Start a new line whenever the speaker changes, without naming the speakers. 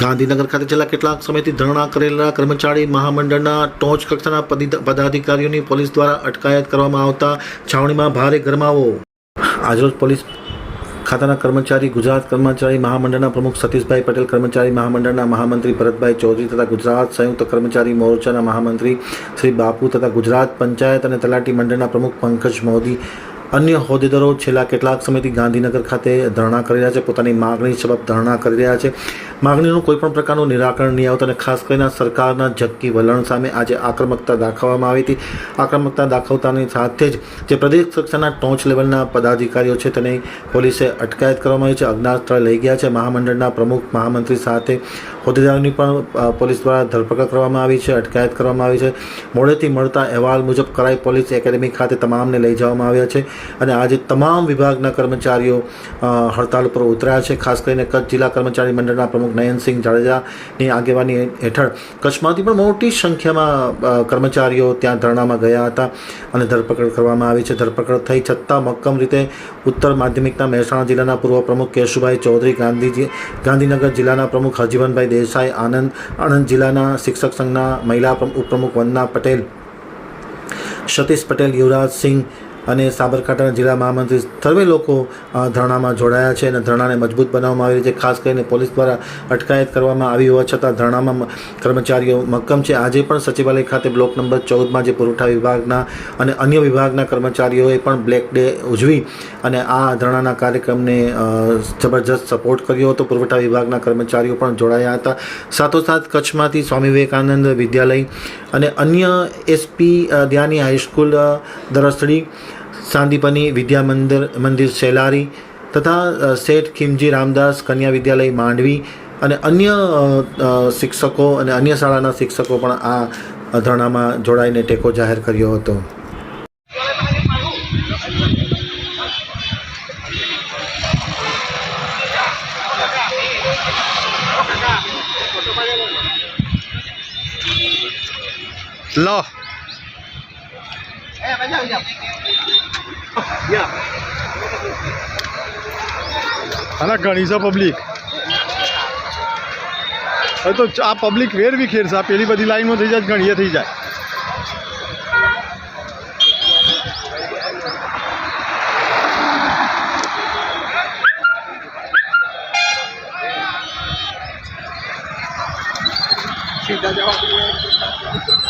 ગાંધીનગર ખાતે છેલ્લા કેટલાક સમયથી ધરણા કરેલા કર્મચારી મહામંડળના ટોચ કક્ષાના પદી- પદાધિકારીઓની પોલીસ દ્વારા અટકાયત કરવામાં આવતા છાવણીમાં ભારે ગરમાવો. આજરોજ પોલીસ ખાતાના કર્મચારી, ગુજરાત કર્મચારી મહામંડળના પ્રમુખ સતીશભાઈ પટેલ, કર્મચારી મહામંડળના મહામંત્રી ભરતભાઈ ચૌધરી તથા ગુજરાત સંયુક્ત કર્મચારી મોરચાના મહામંત્રી શ્રી બાપુ તથા ગુજરાત પંચાયત અને તલાટી મંડળના પ્રમુખ પંકજ મોદી અન્ય હોદ્દેદારો છેલ્લા કેટલાક સમયથી ગાંધીનગર ખાતે ધરણા કરી રહ્યા છે, પોતાની માગણી સબબ ધરણા કરી રહ્યા છે. માગણીનું કોઈ પણ પ્રકારનું નિરાકરણ નહીં આવતું અને ખાસ કરીને સરકારના ઝટકી વલણ સામે આજે આક્રમકતા દાખવવામાં આવી હતી. આક્રમકતા દાખવતાની સાથે જ જે પ્રદેશ કક્ષાના ટોચ લેવલના પદાધિકારીઓ છે, તેને પોલીસે અટકાયત કરવામાં આવી છે. અજ્ઞાત સ્થળે લઈ ગયા છે. મહામંડળના પ્રમુખ મહામંત્રી સાથે હોદ્દેદારોની પણ પોલીસ દ્વારા ધરપકડ કરવામાં આવી છે, અટકાયત કરવામાં આવી છે. મોડેથી મળતા અહેવાલ મુજબ કરાઈ પોલીસ એકેડેમી ખાતે તમામને લઈ જવામાં આવ્યા છે. અને આજે તમામ વિભાગના કર્મચારીઓ હડતાલ ઉપર ઉતર્યા છે. ખાસ કરીને કચ્છ જિલ્લા કર્મચારી મંડળના પ્રમુખ નયનસિંહ જાડેજાની આગેવાની હેઠળ કચ્છમાંથી પણ મોટી સંખ્યામાં કર્મચારીઓ ત્યાં ધરણામાં ગયા હતા અને ધરપકડ કરવામાં આવી છે. ધરપકડ થઈ છતાં મક્કમ રીતે ઉત્તર માધ્યમિકના મહેસાણા જિલ્લાના પૂર્વ પ્રમુખ કેશુભાઈ ચૌધરી, ગાંધીજી, ગાંધીનગર જિલ્લાના પ્રમુખ હરજીવનભાઈ દેસાઈ, આનંદ, આણંદ જિલ્લાના શિક્ષક સંઘના મહિલા પ્રમ- ઉપપ્રમુખ વંદના પટેલ, સતીશ પટેલ, યુવરાજ સિંહ અને સાબરકાંઠાના જિલ્લા મહામંત્રી સર્વે લોકો ધરણામાં જોડાયા છે અને ધરણાને મજબૂત બનાવવામાં આવી છે. ખાસ કરીને પોલીસ દ્વારા અટકાયત કરવામાં આવી હોવા છતાં ધરણામાં કર્મચારીઓ મક્કમ છે. આજે પણ સચિવાલય ખાતે બ્લોક નંબર ચૌદમાં જે પુરવઠા વિભાગના અને અન્ય વિભાગના કર્મચારીઓએ પણ બ્લેક ડે ઉજવી અને આ ધરણાના કાર્યક્રમને જબરજસ્ત સપોર્ટ કર્યો હતો. પુરવઠા વિભાગના કર્મચારીઓ પણ જોડાયા હતા. સાથોસાથ કચ્છમાંથી સ્વામી વિવેકાનંદ વિદ્યાલય અને અન્ય એસપી ધ્યાની હાઈસ્કૂલ દરસડી સાંદીપની વિદ્યા મંદિર મંદિર શેલારી તથા શેઠ ખીમજી રામદાસ કન્યા વિદ્યાલય માંડવી અને અન્ય શિક્ષકો અને અન્ય શાળાના શિક્ષકો પણ આ ધરણામાં જોડાઈને ટેકો જાહેર કર્યો હતો.
લો. અને ઘણી છે પબ્લિક હવે તો આ પબ્લિક વેરવી ખેર છે આ પેલી બધી લાઈનમાં થઈ જાય ઘણીએ થઈ જાય.
સીધા જવા